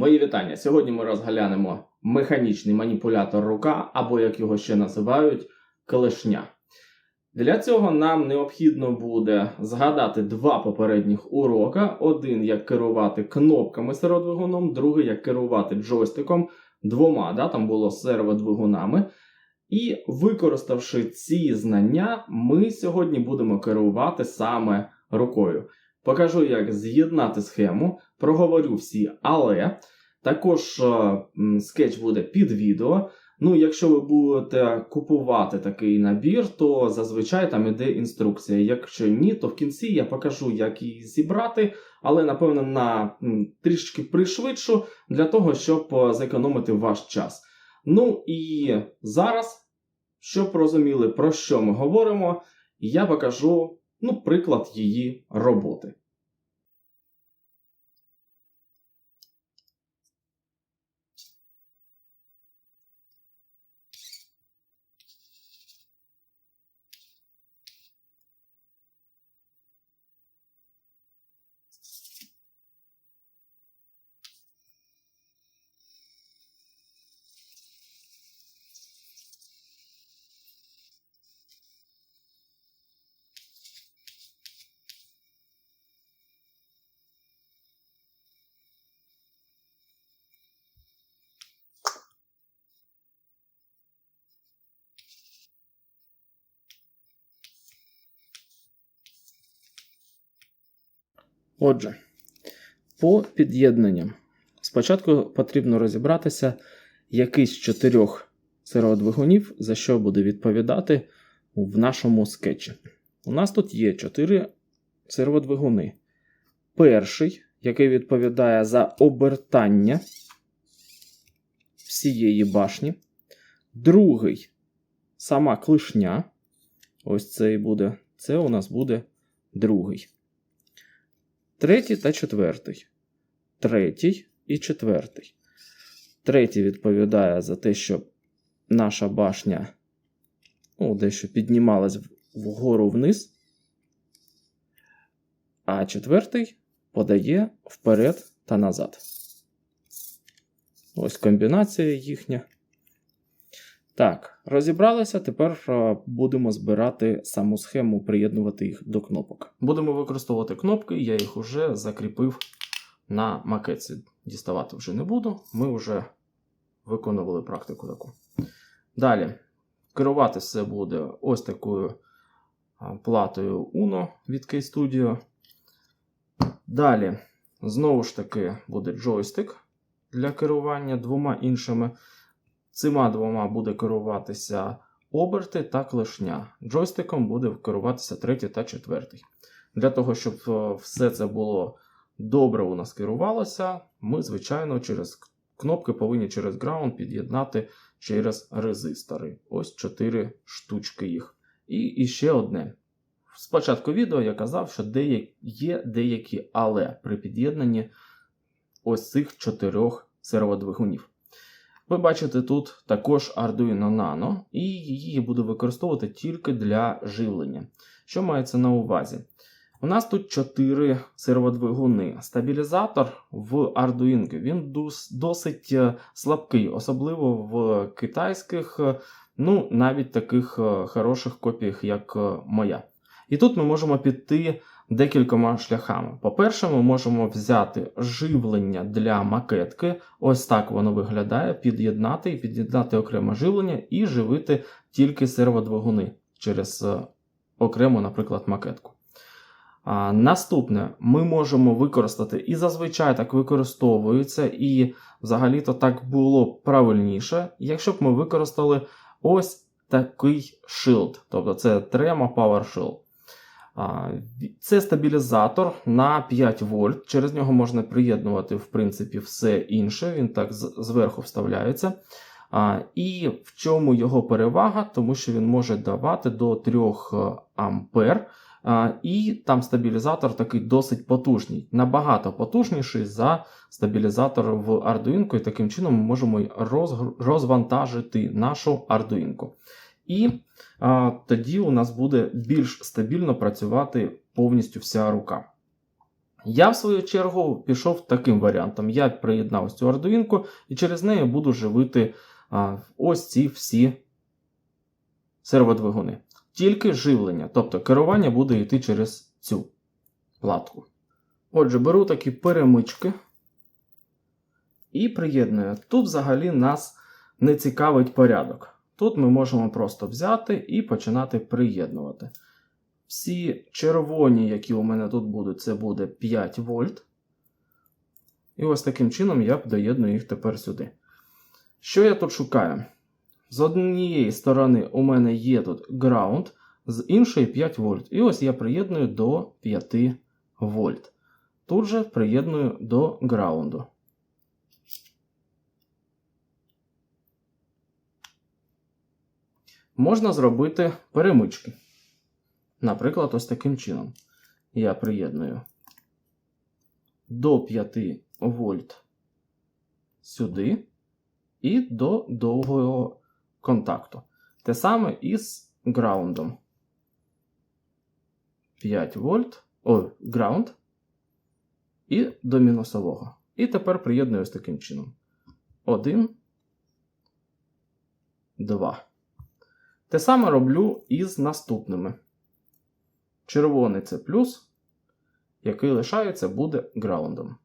Мої вітання. Сьогодні ми розглянемо механічний маніпулятор рука, або як його ще називають, клешня. Для цього нам необхідно буде згадати два попередніх урока: один як керувати кнопками серводвигуном, другий як керувати джойстиком двома, да, там було серводвигунами. І використавши ці знання, ми сьогодні будемо керувати саме рукою. Покажу, як з'єднати схему, проговорю всі але. Також е, скетч буде під відео. Ну, якщо ви будете купувати такий набір, то зазвичай там іде інструкція. Якщо ні, то в кінці я покажу, як її зібрати, але напевно на трішки пришвидшу для того, щоб е, зекономити ваш час. Ну і зараз, щоб розуміли, про що ми говоримо, я покажу ну, приклад її роботи. Отже, по під'єднанням. Спочатку потрібно розібратися, який з чотирьох серводвигунів за що буде відповідати в нашому скетчі. У нас тут є чотири серводвигуни. Перший, який відповідає за обертання всієї башні. Другий сама клишня. Ось це і буде. Це у нас буде другий. Третій та четвертий. Третій і четвертий. Третій відповідає за те, щоб наша башня ну, дещо піднімалась вгору вниз. А четвертий подає вперед та назад. Ось комбінація їхня. Розібралися. Тепер е, будемо збирати саму схему, приєднувати їх до кнопок. Будемо використовувати кнопки, я їх вже закріпив на макетці. Діставати вже не буду. Ми вже виконували практику таку. Далі, керувати все буде ось такою платою Uno від K-Studio. Далі, знову ж таки, буде джойстик для керування двома іншими. Цими двома буде керуватися оберти та клешня. Джойстиком буде керуватися третій та четвертий. Для того, щоб е, все це було добре у нас керувалося, ми, звичайно, через кнопки повинні через Ground під'єднати через резистори. Ось 4 штучки їх. І, і ще одне. Спочатку відео я казав, що деякі, є деякі але при під'єднанні ось цих чотирьох серводвигунів. Ви бачите тут також Arduino Nano, і її я буду використовувати тільки для живлення. Що мається на увазі? У нас тут 4 серводвигуни. Стабілізатор в Arduino він досить е, слабкий, особливо в китайських, е, ну навіть таких е, хороших копіях, як моя. І тут ми можемо піти декількома шляхами. По-перше, ми можемо взяти живлення для макетки. Ось так воно виглядає, під'єднати і під'єднати окреме живлення і живити тільки серводвигуни через окрему, наприклад, макетку. А, Наступне ми можемо використати, і зазвичай так використовується, і взагалі-то так було правильніше, якщо б ми використали ось такий шилд. Тобто це Trema Power Shield. Це стабілізатор на 5 вольт. Через нього можна приєднувати, в принципі, все інше. Він так зверху вставляється. І в чому його перевага? Тому що він може давати до 3 ампер. І там стабілізатор такий досить потужний, набагато потужніший за стабілізатор в Arduino, і таким чином ми можемо розвантажити нашу Arduino. І а, тоді у нас буде більш стабільно працювати повністю вся рука. Я, в свою чергу, пішов таким варіантом. Я приєднав цю ардуїнку і через неї буду живити а, ось ці всі серводвигуни. Тільки живлення, тобто керування буде йти через цю платку. Отже, беру такі перемички і приєдную. Тут взагалі нас не цікавить порядок. Тут ми можемо просто взяти і починати приєднувати. Всі червоні, які у мене тут будуть, це буде 5 вольт. І ось таким чином я доєдную їх тепер сюди. Що я тут шукаю? З однієї сторони у мене є тут ground, з іншої 5 вольт. І ось я приєдную до 5 вольт. Тут же приєдную до граунду. Можна зробити перемички. Наприклад, ось таким чином. Я приєдную до 5 вольт сюди і до довгого контакту. Те саме і з граундом. 5 вольт, о, граунд і до мінусового. І тепер приєдную ось таким чином. 1, 2. Те саме роблю і з наступними. Червоний це плюс, який лишається, буде граундом.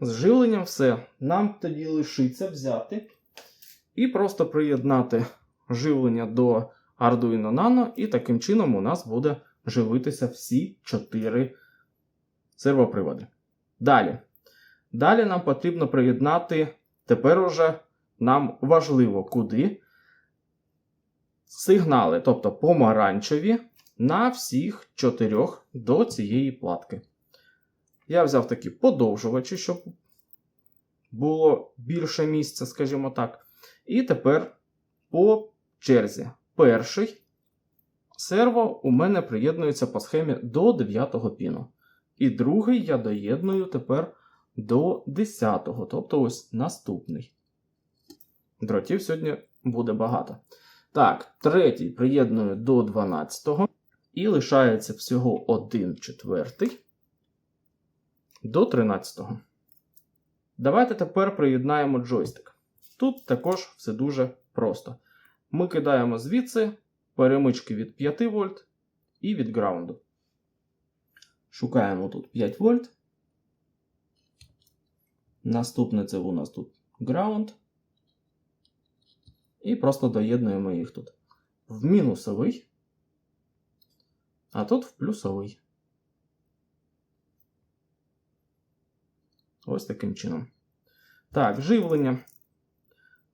З живленням все. Нам тоді лишиться взяти і просто приєднати живлення до Arduino Nano, і таким чином у нас буде живитися всі 4 сервоприводи. Далі. Далі нам потрібно приєднати, тепер уже нам важливо, куди сигнали, тобто помаранчеві, на всіх чотирьох до цієї платки. Я взяв такі подовжувачі, щоб було більше місця, скажімо так. І тепер по черзі. Перший серво у мене приєднується по схемі до 9 піну. І другий я доєдную тепер до 10, тобто ось наступний. Дротів сьогодні буде багато. Так, третій приєдную до 12 і лишається всього 1 четвертий до 13. Давайте тепер приєднаємо джойстик. Тут також все дуже просто. Ми кидаємо звідси перемички від 5 вольт і від граунду. Шукаємо тут 5 вольт. Наступне це у нас тут граунд. І просто доєднуємо їх тут в мінусовий, а тут в плюсовий. Ось таким чином. Так, живлення.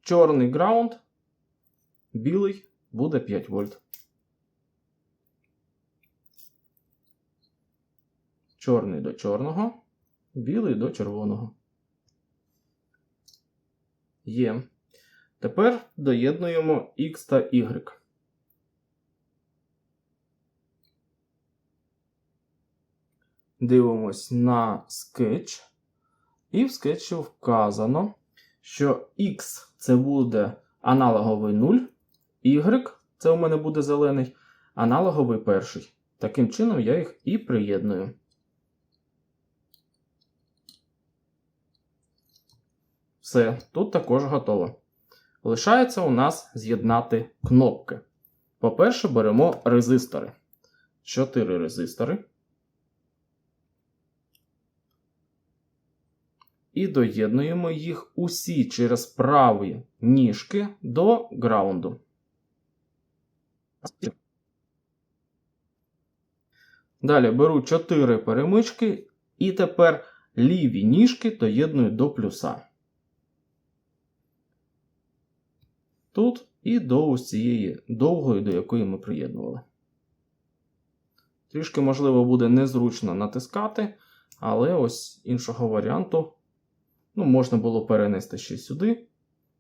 Чорний граунд, білий буде 5 вольт. Чорний до чорного, білий до червоного. Є. Тепер доєднуємо X та Y. Дивимось на скетч. І в скетчі вказано, що X це буде аналоговий 0, Y це у мене буде зелений, аналоговий перший. Таким чином я їх і приєдную. Все, тут також готово. Лишається у нас з'єднати кнопки. По-перше, беремо резистори. 4 резистори. І доєднуємо їх усі через праві ніжки до граунду. Далі беру 4 перемички, і тепер ліві ніжки доєдную до плюса. Тут і до ось цієї довгої, до якої ми приєднували. Трішки, можливо, буде незручно натискати, але ось іншого варіанту ну, можна було перенести ще сюди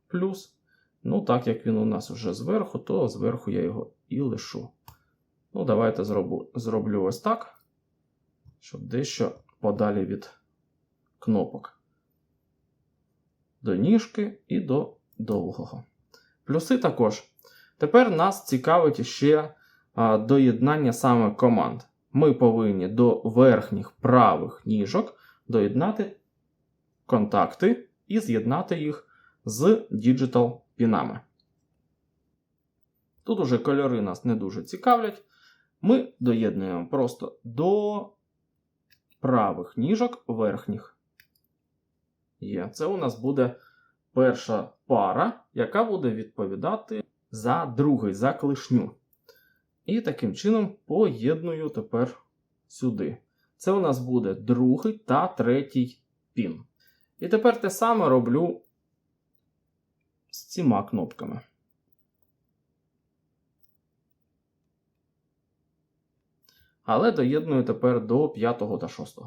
плюс. Ну, так як він у нас вже зверху, то зверху я його і лишу. Ну, давайте зроблю, зроблю ось так, щоб дещо подалі від кнопок. До ніжки і до довгого. Плюси також. Тепер нас цікавить ще а, доєднання саме команд. Ми повинні до верхніх правих ніжок доєднати контакти і з'єднати їх з діджитал пінами. Тут уже кольори нас не дуже цікавлять. Ми доєднуємо просто до правих ніжок верхніх. Є. Це у нас буде перша пара, яка буде відповідати за другий, за клешню. І таким чином поєдную тепер сюди. Це у нас буде другий та третій пін. І тепер те саме роблю з цими кнопками. Але доєдную тепер до 5 та 6.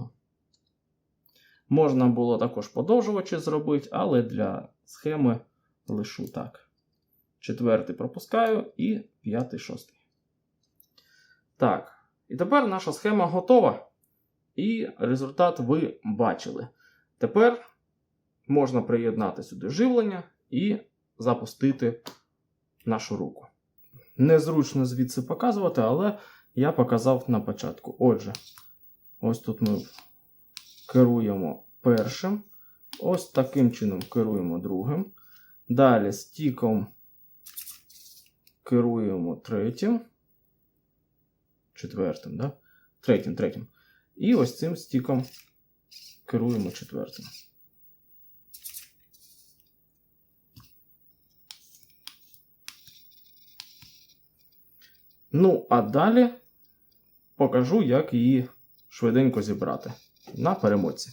Можна було також подовжувачі зробити, але для схеми лишу так. Четвертий пропускаю і п'ятий, шостий. Так. І тепер наша схема готова. І результат ви бачили. Тепер можна приєднати сюди живлення і запустити нашу руку. Незручно звідси показувати, але я показав на початку. Отже, ось тут ми керуємо першим. Ось таким чином керуємо другим. Далі стіком керуємо третім. Четвертим, да? Третім, третім. І ось цим стіком керуємо четвертим. Ну, а далі покажу, як її швиденько зібрати на перемотці.